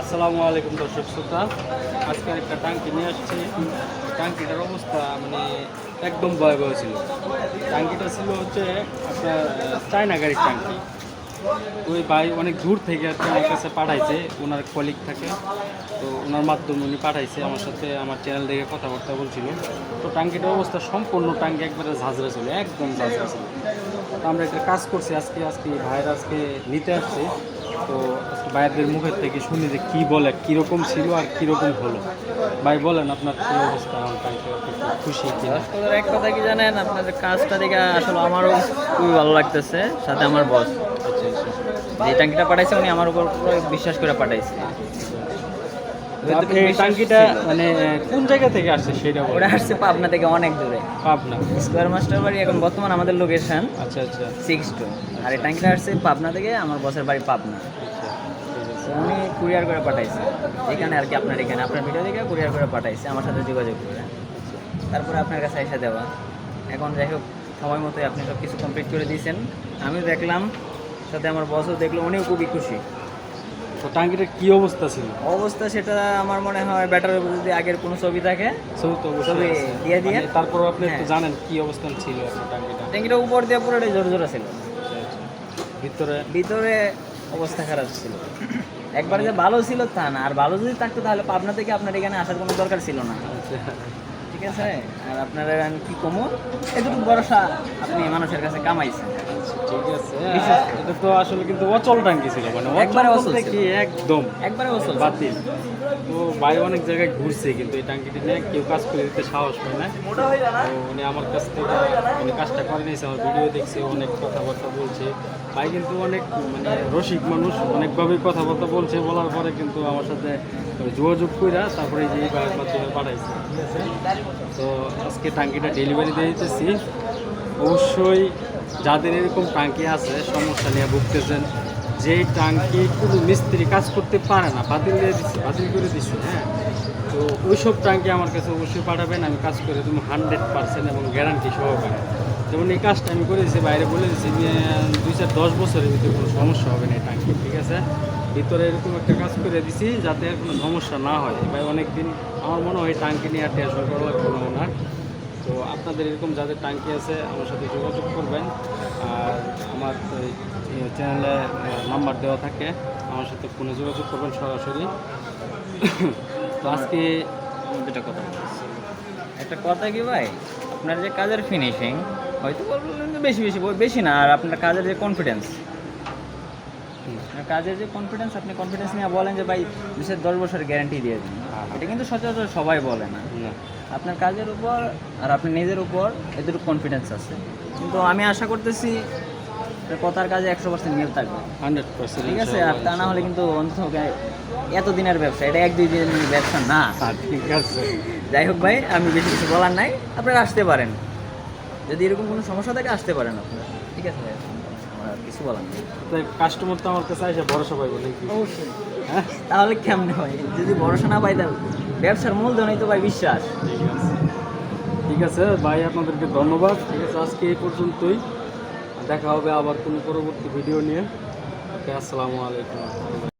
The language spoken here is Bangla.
আসসালামু আলাইকুম দর্শক শ্রোতা। আজকে একটা টাঙ্কি নিয়ে আসছি। টাঙ্কিটার অবস্থা মানে একদম ভয়াবহ ছিল। টাঙ্কিটা ছিল হচ্ছে আহ, চায়না গাড়ির টাঙ্কি। ওই ভাই অনেক দূর থেকে আর কি কাছে পাঠাইছে ওনার কলিগ থাকে। তো ওনার মাধ্যমে উনি পাঠাইছে আমার সাথে আমার চ্যানেল দেখে কথাবার্তা বলছিল। তো টাঙ্কিটার অবস্থা সম্পূর্ণ টাঙ্কি একবারে ঝাঁঝরা ছিল একদম ঝাঁঝরা ছিল। তো আমরা একটা কাজ করছি আজকে আজকে ভাইয়ের আজকে নিতে আসছে। তো ভাইয়াদের মুখের থেকে শুনি যে কী বলে কীরকম ছিল আর কীরকম হলো। ভাই বলেন আপনার কী অবস্থা খুশি এক কথা কি জানেন আপনাদের কাজটা দেখে আসলে আমারও খুবই ভালো লাগতেছে সাথে আমার বস আচ্ছা আচ্ছা। যে ট্যাঙ্কিটা পাঠাইছে উনি আমার উপর বিশ্বাস করে পাঠাইছে। টাঙ্কিটা মানে কোন জায়গা থেকে আসছে সেটা ওটা আসছে পাবনা থেকে অনেক দূরে। পাবনা। স্কোয়ার মাস্টার বাড়ি এখন বর্তমান আমাদের লোকেশন আচ্ছা আচ্ছা। সিক্স টু আর এই ট্যাঙ্কিটা আসছে পাবনা থেকে আমার বসের বাড়ি পাবনা। আচ্ছা। উনি কুরিয়ার করে পাঠাইছে। এখানে আর কি আপনার এখানে। আপনার ভিডিও দেখে কুরিয়ার করে পাঠাইছে আমার সাথে যোগাযোগ করে। তারপরে আপনার কাছে এসে দেওয়া। এখন যাই হোক সময় মতোই আপনি সব কিছু কমপ্লিট করে দিয়েছেন। আমিও দেখলাম সাথে আমার বসও দেখল উনিও খুবই খুশি। তো টাঙ্কিটার কি অবস্থা ছিল? অবস্থা সেটা আমার মনে হয় ব্যাটারের যদি আগের কোনো ছবি থাকে ছবি তো ছবি দিয়ে দিয়ে? মানে তারপর আপনি একটু হ্যাঁ। জানেন কি অবস্থান ছিল আপনার টাঙ্কিটা উপর দিয়ে পুরোটাই জোরে জোরে ছিল। ভিতরে? ভিতরে অবস্থা খারাপ ছিল। একবার যে ভালো ছিল তা না। আর ভালো যদি থাকতো তাহলে পাবনা থেকে আপনার এখানে আসার কোনো দরকার ছিল না। আচ্ছা। ঠিক আছে? আর আপনারা আমি কি কমো? এতটুকু ভরসা আপনি মানুষের কাছে কামাইছেন। ঠিক আছে। এটা তো আসলে কিন্তু অচল টাঙ্কি ছিল মানে একবারে অচল কি একদম একবারে বাতিল। তো ভাই অনেক জায়গায় ঘুরছে কিন্তু এই টাঙ্কিটি নিয়ে কেউ কাজ করে দিতে সাহস না। তো উনি আমার কাছ থেকে উনি কাজটা করে নিয়েছে আমার ভিডিও দেখছে অনেক কথাবার্তা বলছে। ভাই কিন্তু অনেক মানে রসিক মানুষ অনেকভাবেই কথাবার্তা বলছে বলার পরে কিন্তু আমার সাথে যোগাযোগ কইরা তারপরে যে এই পাঠাইছে। ঠিক আছে? তো আজকে টাঙ্কিটা ডেলিভারি দিয়ে দিতেছি। অবশ্যই যাদের এরকম টাঙ্কি আছে, সমস্যা নিয়ে ভুগতেছেন যে টাঙ্কি কোনো মিস্ত্রি কাজ করতে পারে না, বাতিল দিয়ে দিচ্ছে বাতিল করে দিচ্ছে হ্যাঁ? তো ওইসব টাঙ্কি আমার কাছে অবশ্যই পাঠাবেন, আমি কাজ করে তুমি হান্ড্রেড পার্সেন্ট এবং গ্যারান্টি সহকারে। যেমন এই কাজটা আমি করে দিয়েছি, বাইরে বলে দিচ্ছি দুই চার দশ বছরের ভিতরে কোনো সমস্যা হবে না এই টাঙ্কি, ঠিক আছে? ভিতরে এরকম একটা কাজ করে দিছি যাতে কোনো সমস্যা না হয়। ভাই অনেক দিন আমার মনে হয় টাঙ্কি নিয়ে আর টেনশন করা লাগবে না ওনার। তো আপনাদের এরকম যাদের টাঙ্কি আছে আমার সাথে যোগাযোগ করবেন। আর আমার চ্যানেলে নাম্বার দেওয়া থাকে আমার সাথে ফোনে যোগাযোগ করবেন সরাসরি। তো আজকে দুটা কথা একটা কথা কি ভাই? আপনার যে কাজের ফিনিশিং হয়তো বেশি বেশি বেশি না আর আপনার কাজের যে কনফিডেন্স আপনার কাজের যে কনফিডেন্স আপনি কনফিডেন্স নিয়ে বলেন যে ভাই বিশেষ দশ বছর গ্যারান্টি দিয়ে দিন। এটা কিন্তু সচরাচর সবাই বলে না। আপনার কাজের উপর আর আপনি নিজের উপর এদের কনফিডেন্স আছে। কিন্তু আমি আশা করতেছি আপনার কথার কাজে একশো পার্সেন্ট মিল থাকবে। হান্ড্রেড পার্সেন্ট ঠিক আছে? আর তা না হলে কিন্তু অন্তত এত দিনের ব্যবসা এটা এক দুই দিনের ব্যবসা না। ঠিক আছে। যাই হোক ভাই আমি বেশি কিছু বলার নাই। আপনারা আসতে পারেন। যদি এরকম কোনো সমস্যা থাকে আসতে পারেন আপনারা। ঠিক আছে ভাই? আমার কিছু বলার নেই। কাস্টমার তো আমার কাছে এসে ভরসা পাইবো অবশ্যই। তাহলে কেমনে হয়? যদি ভরসা না পাই তাহলে। ব্যবসার মূলধনই তো ভাই বিশ্বাস। ঠিক আছে ঠিক আছে ভাই, আপনাদেরকে ধন্যবাদ। ঠিক আছে, আজকে এই পর্যন্তই। দেখা হবে আবার কোনো পরবর্তী ভিডিও নিয়ে। ওকে, আসসালামু আলাইকুম।